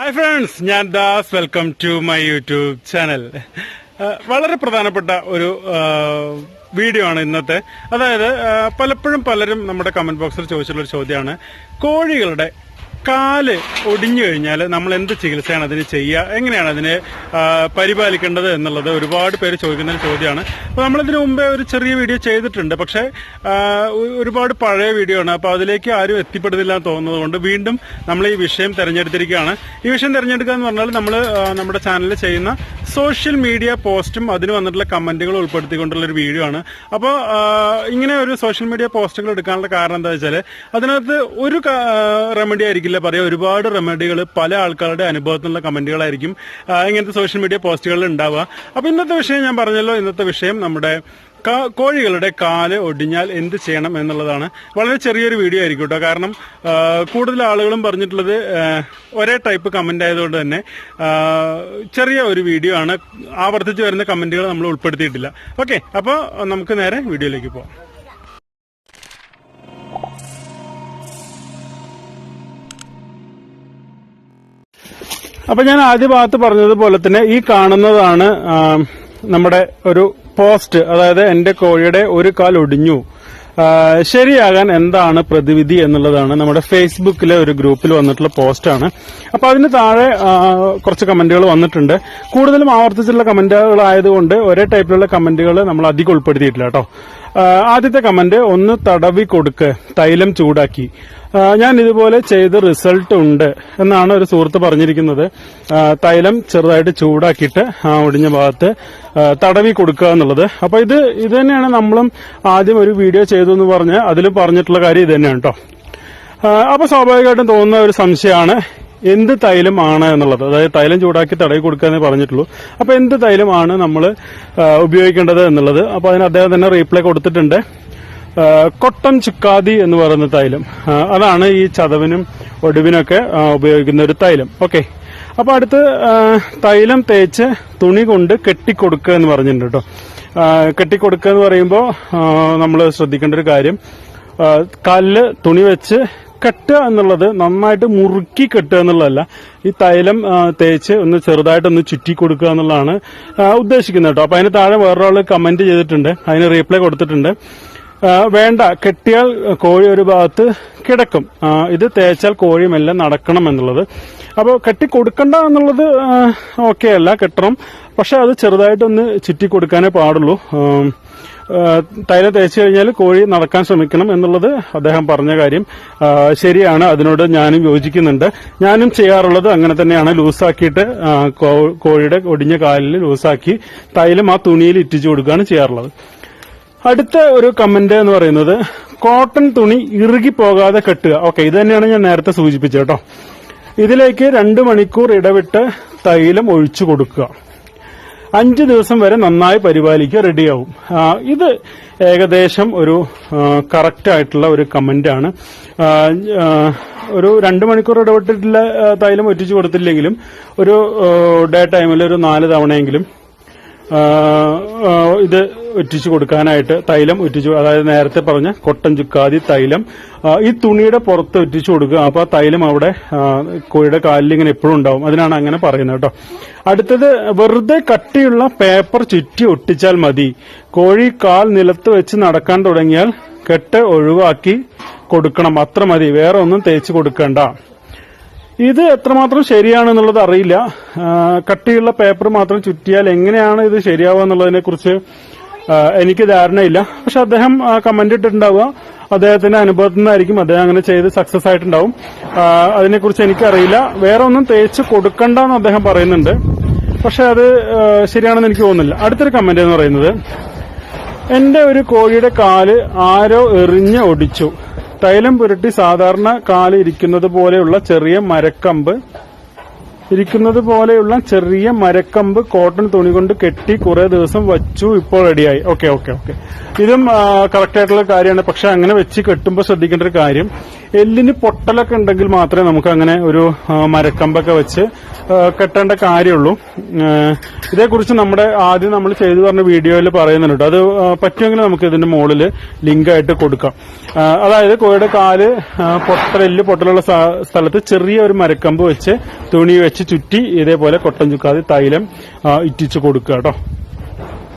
Hi friends ഞാൻ Das. Welcome to my YouTube channel വളരെ പ്രധാനപ്പെട്ട ഒരു വീഡിയോ ആണ് ഇന്നത്തെ. അതായത് പലപ്പോഴും പലരും നമ്മുടെ കമന്റ് ബോക്സിൽ ചോദിച്ചിട്ടുള്ള ഒരു ചോദ്യമാണ്. കോഴികളുടെ കാൽ ഒടിഞ്ഞു കഴിഞ്ഞാൽ നമ്മൾ എന്ത് ചികിത്സയാണ് അതിന് ചെയ്യുക? എങ്ങനെയാണ് അതിനെ പരിപാലിക്കേണ്ടത് എന്നുള്ളത് ഒരുപാട് പേര് ചോദിക്കുന്ന ഒരു ചോദ്യമാണ്. അപ്പോൾ നമ്മളിതിനു മുമ്പേ ഒരു ചെറിയ വീഡിയോ ചെയ്തിട്ടുണ്ട്. പക്ഷേ ഒരുപാട് പഴയ വീഡിയോ ആണ്. അപ്പോൾ അതിലേക്ക് ആരും എത്തിപ്പെടുന്നില്ല എന്ന് തോന്നുന്നത് കൊണ്ട് വീണ്ടും നമ്മൾ ഈ വിഷയം തിരഞ്ഞെടുത്തിരിക്കുകയാണ്. ഈ വിഷയം തിരഞ്ഞെടുക്കുക എന്ന് പറഞ്ഞാൽ നമ്മൾ നമ്മുടെ ചാനലിൽ ചെയ്യുന്ന സോഷ്യൽ മീഡിയ പോസ്റ്റും അതിന് വന്നിട്ടുള്ള കമന്റുകൾ ഉൾപ്പെടുത്തിക്കൊണ്ടുള്ള ഒരു വീഡിയോ ആണ്. അപ്പോൾ ഇങ്ങനെ ഒരു സോഷ്യൽ മീഡിയ പോസ്റ്റുകൾ എടുക്കാനുള്ള കാരണം എന്താ വെച്ചാൽ അതിനകത്ത് ഒരു റെമഡി ആയിരിക്കില്ല. പറയാം ഒരുപാട് റെമഡികൾ പല ആൾക്കാരുടെ അനുഭവത്തിൽ നിന്നുള്ള കമന്റുകളായിരിക്കും ഇങ്ങനത്തെ സോഷ്യൽ മീഡിയ പോസ്റ്റുകളിൽ ഉണ്ടാവുക. അപ്പോൾ ഇന്നത്തെ വിഷയം ഞാൻ പറഞ്ഞല്ലോ. ഇന്നത്തെ വിഷയം നമ്മുടെ കോഴികളുടെ കാൽ ഒടിഞ്ഞാൽ എന്ത് ചെയ്യണം എന്നുള്ളതാണ് വളരെ ചെറിയൊരു വീഡിയോ ആയിരിക്കും കാരണം കൂടുതൽ ആളുകളും പറഞ്ഞിട്ടുള്ളത് ഒരേ ടൈപ്പ് കമന്റ് ആയതുകൊണ്ട് തന്നെ ചെറിയ ഒരു വീഡിയോ ആണ്. ആവർത്തിച്ച് വരുന്ന കമന്റുകൾ നമ്മൾ ഉൾപ്പെടുത്തിയിട്ടില്ല. ഓക്കെ അപ്പോൾ നമുക്ക് നേരെ വീഡിയോയിലേക്ക് പോകാം അപ്പൊ ഞാൻ ആദ്യ ഭാഗത്ത് പറഞ്ഞതുപോലെ തന്നെ ഈ കാണുന്നതാണ് നമ്മുടെ ഒരു പോസ്റ്റ് അതായത് എന്റെ കോഴിയുടെ ഒരു കാൽ ഒടിഞ്ഞു. ശരിയാകാൻ എന്താണ് പ്രതിവിധി എന്നുള്ളതാണ് നമ്മുടെ ഫേസ്ബുക്കിലെ ഒരു ഗ്രൂപ്പിൽ വന്നിട്ടുള്ള പോസ്റ്റാണ് അപ്പൊ അതിന് താഴെ കുറച്ച് കമന്റുകൾ വന്നിട്ടുണ്ട്. കൂടുതലും ആവർത്തിച്ചുള്ള കമന്റുകളായതുകൊണ്ട് ഒരേ ടൈപ്പിലുള്ള കമന്റുകൾ നമ്മൾ അധികം ഉൾപ്പെടുത്തിയിട്ടില്ല കേട്ടോ. ആദ്യത്തെ കമന്റ് ഒന്ന് തടവി കൊടുക്ക് തൈലം ചൂടാക്കി. ഞാൻ ഇതുപോലെ ചെയ്ത് റിസൾട്ട് ഉണ്ട് എന്നാണ് ഒരു സുഹൃത്ത് പറഞ്ഞിരിക്കുന്നത്. തൈലം ചെറുതായിട്ട് ചൂടാക്കിയിട്ട് ആ ഒടിഞ്ഞ ഭാഗത്ത് തടവി കൊടുക്കുക എന്നുള്ളത്. അപ്പൊ ഇത് ഇത് തന്നെയാണ് നമ്മളും ആദ്യം ഒരു വീഡിയോ ചെയ്തു എന്ന് പറഞ്ഞ് അതിൽ പറഞ്ഞിട്ടുള്ള കാര്യം ഇത് തന്നെയാണ് കേട്ടോ. അപ്പൊ സ്വാഭാവികമായിട്ടും തോന്നുന്ന ഒരു സംശയമാണ് എന്ത് തൈലമാണ് എന്നുള്ളത്. അതായത് തൈലം ചൂടാക്കി തടവി കൊടുക്കുക എന്ന് പറഞ്ഞിട്ടുള്ളൂ. അപ്പൊ എന്ത് തൈലമാണ് നമ്മൾ ഉപയോഗിക്കേണ്ടത് എന്നുള്ളത്? അപ്പൊ അതിന് അദ്ദേഹം തന്നെ റീപ്ലൈ കൊടുത്തിട്ടുണ്ട്. കൊട്ടൻ ചുക്കാതി എന്ന് പറയുന്ന തൈലം. അതാണ് ഈ ചതവിനും ഒടുവിനൊക്കെ ഉപയോഗിക്കുന്ന ഒരു തൈലം. ഓക്കെ. അപ്പൊ അടുത്ത് തൈലം തേച്ച് തുണി കൊണ്ട് കെട്ടിക്കൊടുക്കുക എന്ന് പറഞ്ഞിട്ടുണ്ട് കേട്ടോ. കെട്ടിക്കൊടുക്കുക എന്ന് പറയുമ്പോൾ നമ്മൾ ശ്രദ്ധിക്കേണ്ട ഒരു കാര്യം. കല്ല് തുണി വെച്ച് കെട്ടുക എന്നുള്ളത് നന്നായിട്ട് മുറുക്കി കെട്ടുക എന്നുള്ളതല്ല. ഈ തൈലം തേച്ച് ഒന്ന് ചെറുതായിട്ടൊന്ന് ചുറ്റി കൊടുക്കുക എന്നുള്ളതാണ് ഉദ്ദേശിക്കുന്നത് കേട്ടോ. അപ്പൊ അതിന് താഴെ വേറൊരാൾ കമന്റ് ചെയ്തിട്ടുണ്ട്. അതിന് റീപ്ലൈ കൊടുത്തിട്ടുണ്ട്. വേണ്ട. കെട്ടിയാൽ കോഴി ഒരു ഭാഗത്ത് കിടക്കും. ഇത് തേച്ചാൽ കോഴിയുമെല്ലാം മെല്ലെ നടക്കണം എന്നുള്ളത്. അപ്പോൾ കെട്ടി കൊടുക്കണ്ട എന്നുള്ളത് ഓക്കെ അല്ല കെട്ടണം. പക്ഷെ അത് ചെറുതായിട്ടൊന്ന് ചുറ്റി കൊടുക്കാനേ പാടുള്ളൂ തൈലം തേച്ച് കഴിഞ്ഞാൽ കോഴി നടക്കാൻ ശ്രമിക്കണം എന്നുള്ളത് അദ്ദേഹം പറഞ്ഞ കാര്യം. ശരിയാണ് അതിനോട് ഞാനും യോജിക്കുന്നുണ്ട്. ഞാനും ചെയ്യാറുള്ളത് അങ്ങനെ തന്നെയാണ്. ലൂസാക്കിയിട്ട് കോഴിയുടെ ഒടിഞ്ഞ കാലിൽ ലൂസാക്കി തൈലം ആ തുണിയിൽ ഇറ്റിച്ചു കൊടുക്കുകയാണ് ചെയ്യാറുള്ളത്. അടുത്ത ഒരു കമന്റ് എന്ന് പറയുന്നത് കോട്ടൺ തുണി ഇറുകി പോകാതെ കെട്ടുക. ഓക്കെ ഇത് തന്നെയാണ് ഞാൻ നേരത്തെ സൂചിപ്പിച്ചത് കേട്ടോ. ഇതിലേക്ക് രണ്ട് മണിക്കൂർ ഇടവിട്ട് തൈലം ഒഴിച്ചു കൊടുക്കുക. അഞ്ച് ദിവസം വരെ നന്നായി പരിപാലിക്കുക റെഡിയാവും. ഇത് ഏകദേശം ഒരു കറക്റ്റ് ആയിട്ടുള്ള ഒരു കമന്റാണ് ഒരു രണ്ട് മണിക്കൂർ ഇടപെട്ടിട്ടുള്ള തൈലം ഒറ്റിച്ചു കൊടുത്തില്ലെങ്കിലും ഒരു ഡേ ടൈമിൽ ഒരു നാല് തവണയെങ്കിലും ഇത് ഒറ്റിച്ചു കൊടുക്കാനായിട്ട് തൈലം ഒറ്റിച്ചു അതായത് നേരത്തെ പറഞ്ഞ കൊട്ടൻ ചുക്കാതി തൈലം. ഈ തുണിയുടെ പുറത്ത് ഒറ്റിച്ചു കൊടുക്കുക. അപ്പോൾ ആ തൈലം അവിടെ കോഴിയുടെ കാലിൽ ഇങ്ങനെ എപ്പോഴും ഉണ്ടാവും. അതിനാണ് അങ്ങനെ പറയുന്നത് കേട്ടോ. അടുത്തത് വെറുതെ കട്ടിയുള്ള പേപ്പർ ചുറ്റി ഒട്ടിച്ചാൽ മതി. കോഴി കാൽ നിലത്ത് വെച്ച് നടക്കാൻ തുടങ്ങിയാൽ കെട്ട് ഒഴിവാക്കി കൊടുക്കണം. അത്ര മതി. വേറെ ഒന്നും തേച്ച് കൊടുക്കണ്ട. ഇത് എത്രമാത്രം ശരിയാണെന്നുള്ളത് അറിയില്ല. കട്ടിയുള്ള പേപ്പർ മാത്രം ചുറ്റിയാൽ എങ്ങനെയാണ് ഇത് ശരിയാവുക എന്നുള്ളതിനെ കുറിച്ച് എനിക്ക് ധാരണയില്ല. പക്ഷെ അദ്ദേഹം കമന്റ് ഇട്ടിട്ടുണ്ടാവുക. അദ്ദേഹത്തിന്റെ അനുഭവത്തിൽ നിന്നായിരിക്കും അദ്ദേഹം അങ്ങനെ ചെയ്ത് സക്സസ് ആയിട്ടുണ്ടാവും. അതിനെക്കുറിച്ച് എനിക്കറിയില്ല വേറെ ഒന്നും തേച്ച് കൊടുക്കണ്ടെന്ന് അദ്ദേഹം പറയുന്നുണ്ട്. പക്ഷെ അത് ശരിയാണെന്ന് എനിക്ക് തോന്നുന്നില്ല. അടുത്തൊരു കമന്റ് എന്ന് പറയുന്നത് എന്റെ ഒരു കോഴിയുടെ കാൽ ആരോ എറിഞ്ഞ് ഒടിച്ചു. തൈലം പുരട്ടി സാധാരണ കാൽ ഇരിക്കുന്നത് പോലെയുള്ള ചെറിയ മരക്കമ്പ്. ഇരിക്കുന്നത് പോലെയുള്ള ചെറിയ മരക്കമ്പ് കോട്ടൺ തുണി കൊണ്ട് കെട്ടി കുറെ ദിവസം വച്ചു ഇപ്പോൾ റെഡിയായി ഓക്കെ ഓക്കെ ഓക്കെ ഇതും കറക്റ്റ് ആയിട്ടുള്ള കാര്യമാണ്. പക്ഷെ അങ്ങനെ വെച്ച് കെട്ടുമ്പോൾ ശ്രദ്ധിക്കേണ്ട ഒരു കാര്യം എല്ലിന് പൊട്ടലൊക്കെ ഉണ്ടെങ്കിൽ മാത്രമേ നമുക്ക് അങ്ങനെ ഒരു മരക്കമ്പൊക്കെ വെച്ച് കെട്ടേണ്ട കാര്യമുള്ളൂ. ഇതേക്കുറിച്ച് നമ്മുടെ ആദ്യം നമ്മൾ ചെയ്തു പറഞ്ഞ വീഡിയോയിൽ പറയുന്നുണ്ട്. അത് പറ്റുമെങ്കിൽ നമുക്ക് ഇതിന്റെ മുകളിൽ ലിങ്കായിട്ട് കൊടുക്കാം. അതായത് കോഴിയുടെ കാൽ പൊട്ടൽ എല്ല് പൊട്ടലുള്ള സ്ഥലത്ത് ചെറിയ ഒരു മരക്കമ്പ് വെച്ച് തുണി വെച്ച് ചുറ്റി ഇതേപോലെ കൊട്ടൻ ചുക്കാതെ തൈലം ഇറ്റിച്ച് കൊടുക്കുക കേട്ടോ.